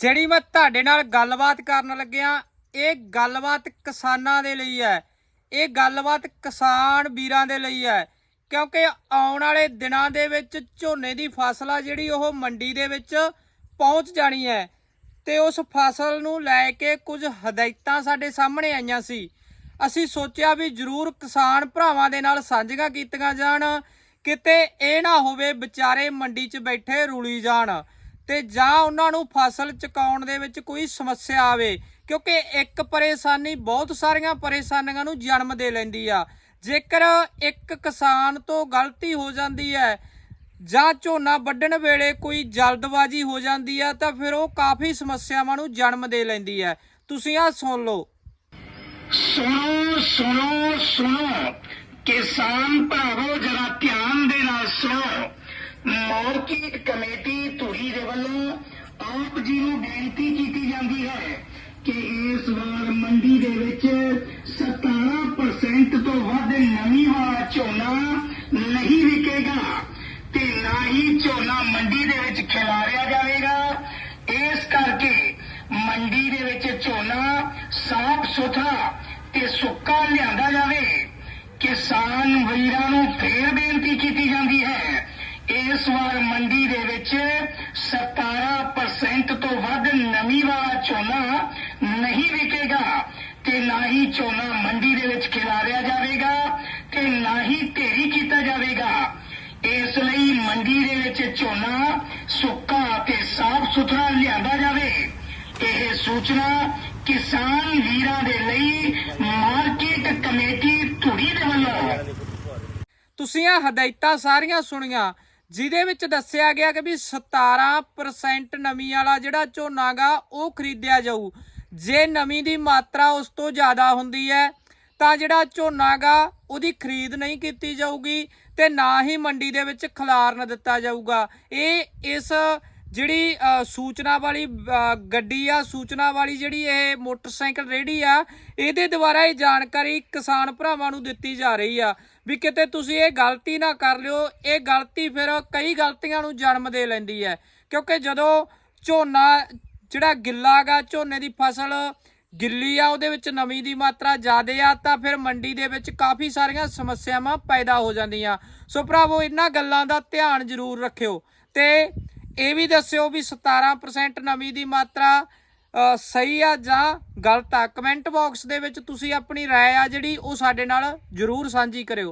ਜਿਹੜੀ ਮੈਂ ਤੁਹਾਡੇ ਨਾਲ ਗੱਲਬਾਤ ਕਰਨ ਲੱਗਿਆ ਇਹ ਗੱਲਬਾਤ ਕਿਸਾਨਾਂ ਦੇ ਲਈ ਹੈ। ਇਹ ਗੱਲਬਾਤ ਕਿਸਾਨ ਵੀਰਾਂ ਦੇ ਲਈ ਹੈ। ਕਿਉਂਕਿ ਆਉਣ ਵਾਲੇ ਦਿਨਾਂ ਦੇ ਵਿੱਚ ਝੋਨੇ ਦੀ ਫਸਲ ਆ ਜਿਹੜੀ, ਉਹ ਮੰਡੀ ਦੇ ਵਿੱਚ ਪਹੁੰਚ ਜਾਣੀ ਹੈ। ਤੇ ਉਸ ਫਸਲ ਨੂੰ ਲੈ ਕੇ ਕੁਝ ਹਦਾਇਤਾਂ ਸਾਡੇ ਸਾਹਮਣੇ ਆਈਆਂ ਸੀ। ਅਸੀਂ ਸੋਚਿਆ ਵੀ ਜ਼ਰੂਰ ਕਿਸਾਨ ਭਰਾਵਾਂ ਦੇ ਨਾਲ ਸਾਂਝੀਆਂ ਕੀਤੀਆਂ ਜਾਣ, ਕਿਤੇ ਇਹ ਨਾ ਹੋਵੇ ਵਿਚਾਰੇ ਮੰਡੀ 'ਚ ਬੈਠੇ ਰੁਲੀ ਜਾਣ। ਤੇ ਜਾਂ ਉਹਨਾਂ ਨੂੰ ਫਸਲ ਚੁਕਾਉਣ ਦੇ ਵਿੱਚ ਕੋਈ ਸਮੱਸਿਆ ਆਵੇ, ਕਿਉਂਕਿ ਇੱਕ ਪਰੇਸ਼ਾਨੀ ਬਹੁਤ ਸਾਰੀਆਂ ਪਰੇਸ਼ਾਨੀਆਂ ਨੂੰ ਜਨਮ ਦੇ ਲੈਂਦੀ ਆ। ਜੇਕਰ ਇੱਕ ਕਿਸਾਨ ਤੋਂ ਗਲਤੀ ਹੋ ਜਾਂਦੀ ਹੈ ਜਾਂ ਝੋਨਾ ਵੱਢਣ ਵੇਲੇ ਕੋਈ ਜਲਦਬਾਜ਼ੀ ਹੋ ਜਾਂਦੀ ਆ ਤਾਂ ਫਿਰ ਉਹ ਕਾਫੀ ਸਮੱਸਿਆਵਾਂ ਨੂੰ ਜਨਮ ਦੇ ਲੈਂਦੀ ਹੈ। ਤੁਸੀਂ ਆ ਸੁਣ ਲਓ। ਸੁਣੋ ਸੁਣੋ ਸੁਣੋ। ਕਿਸਾਨ ਭਰਾਵੋ, ਜਰਾ ਧਿਆਨ ਦੇ ਨਾਲ ਸੁਣੋ। ਮਾਰਕੀਟ ਕਮੇਟੀ ਆਪ ਜੀ ਨੂੰ ਬੇਨਤੀ ਕੀਤੀ ਜਾਂਦੀ ਹੈ ਕਿ ਇਸ ਵਾਰ ਮੰਡੀ ਦੇ ਵਿੱਚ 17% ਤੋਂ ਵੱਧ ਨਮੀ ਵਾਲਾ ਝੋਨਾ ਨਹੀਂ ਵਿਕੇਗਾ ਤੇ ਨਾ ਹੀ ਝੋਨਾ ਮੰਡੀ ਦੇ ਵਿੱਚ ਖਿਲਾਰਿਆ ਜਾਵੇਗਾ। ਇਸ ਕਰਕੇ ਮੰਡੀ ਦੇ ਵਿੱਚ ਝੋਨਾ ਸਾਫ਼ ਸੁਥਰਾ ਤੇ ਸੁੱਕਾ ਲਿਆਂਦਾ ਜਾਵੇ। ਕਿਸਾਨ ਵੀਰਾਂ ਨੂੰ ਫੇਰ ਬੇਨਤੀ ਕੀਤੀ ਜਾਂਦੀ ਹੈ, ਇਸ ਵਾਰ ਮੰਡੀ ਦੇ ਵਿੱਚ 17 ਝੋਨਾ ਨਹੀਂ ਵਿਕੇਗਾ ਤੇ ਨਾ ਹੀ ਝੋਨਾ ਮੰਡੀ ਦੇ ਵਿੱਚ ਖਿਲਾਰਿਆ ਜਾਵੇਗਾ ਤੇ ਨਾ ਹੀ ਢੇਰੀ ਕੀਤਾ ਜਾਵੇਗਾ। ਇਸ ਲਈ ਮੰਡੀ ਦੇ ਵਿੱਚ ਝੋਨਾ ਸੁੱਕਾ ਤੇ ਸਾਫ਼ ਸੁਥਰਾ ਲਿਆਂਦਾ ਜਾਵੇ। ਇਹ ਸੂਚਨਾ ਕਿਸਾਨ ਵੀਰਾਂ ਦੇ ਲਈ ਮਾਰਕੀਟ ਕਮੇਟੀ ਧੂਰੀ ਦੇ ਵੱਲੋਂ। ਤੁਸੀਂ ਆ ਹਦਾਇਤਾਂ ਸਾਰੀਆਂ ਸੁਣੀਆਂ। ਜਿਹਦੇ ਵਿੱਚ ਦੱਸਿਆ ਗਿਆ ਕਿ ਵੀ 17% ਨਮੀ ਵਾਲਾ ਜਿਹੜਾ ਝੋਨਾਗਾ ਉਹ ਖਰੀਦਿਆ ਜਾਊ। ਜੇ ਨਮੀ ਦੀ ਮਾਤਰਾ ਉਸ ਤੋਂ ਜ਼ਿਆਦਾ ਹੁੰਦੀ ਹੈ, ਤਾਂ ਜਿਹੜਾ ਝੋਨਾਗਾ ਉਹਦੀ ਖਰੀਦ ਨਹੀਂ ਕੀਤੀ ਜਾਊਗੀ ਤੇ ਨਾ ਹੀ ਮੰਡੀ ਦੇ ਵਿੱਚ ਖਿਲਾਰਨ ਦਿੱਤਾ ਜਾਊਗਾ। ਇਹ ਇਸ ਜਿਹੜੀ ਸੂਚਨਾ ਵਾਲੀ ਗੱਡੀ ਆ, ਸੂਚਨਾ ਵਾਲੀ ਜਿਹੜੀ ਇਹ ਮੋਟਰਸਾਈਕਲ ਰੇੜੀ ਆ, ਇਹਦੇ ਦੁਆਰਾ ਇਹ ਜਾਣਕਾਰੀ ਕਿਸਾਨ ਭਰਾਵਾਂ ਨੂੰ ਦਿੱਤੀ ਜਾ ਰਹੀ ਆ। ਵੀ ਕਿਤੇ ਤੁਸੀਂ ਇਹ ਗਲਤੀ ਨਾ ਕਰ ਲਿਓ ਇਹ ਗਲਤੀ ਫਿਰ ਕਈ ਗਲਤੀਆਂ ਨੂੰ ਜਨਮ ਦੇ ਲੈਂਦੀ ਹੈ ਕਿਉਂਕਿ ਜਦੋਂ ਝੋਨਾ ਜਿਹੜਾ ਗਿੱਲਾ ਗਾ ਝੋਨੇ ਦੀ ਫਸਲ ਗਿੱਲੀ ਆ ਉਹਦੇ ਵਿੱਚ ਨਮੀ ਦੀ ਮਾਤਰਾ ਜ਼ਿਆਦੇ ਆ ਤਾਂ ਫਿਰ ਮੰਡੀ ਦੇ ਵਿੱਚ ਕਾਫੀ ਸਾਰੀਆਂ ਸਮੱਸਿਆਵਾਂ ਪੈਦਾ ਹੋ ਜਾਂਦੀਆਂ ਸੋ ਭਰਾਵੋ ਇਹਨਾਂ ਗੱਲਾਂ ਦਾ ਧਿਆਨ ਜ਼ਰੂਰ ਰੱਖਿਓ ਤੇ ਇਹ ਵੀ ਦੱਸਿਓ ਵੀ 17% ਨਮੀ ਦੀ ਮਾਤਰਾ ਅ, ਸਹੀ ਆ ਜਾਂ ਗਲਤ ਆ ਕਮੈਂਟ ਬਾਕਸ ਦੇ ਵਿੱਚ ਤੁਸੀਂ ਆਪਣੀ رائے ਆ ਜਿਹੜੀ ਉਹ ਸਾਡੇ ਨਾਲ ਜ਼ਰੂਰ ਸਾਂਝੀ ਕਰਿਓ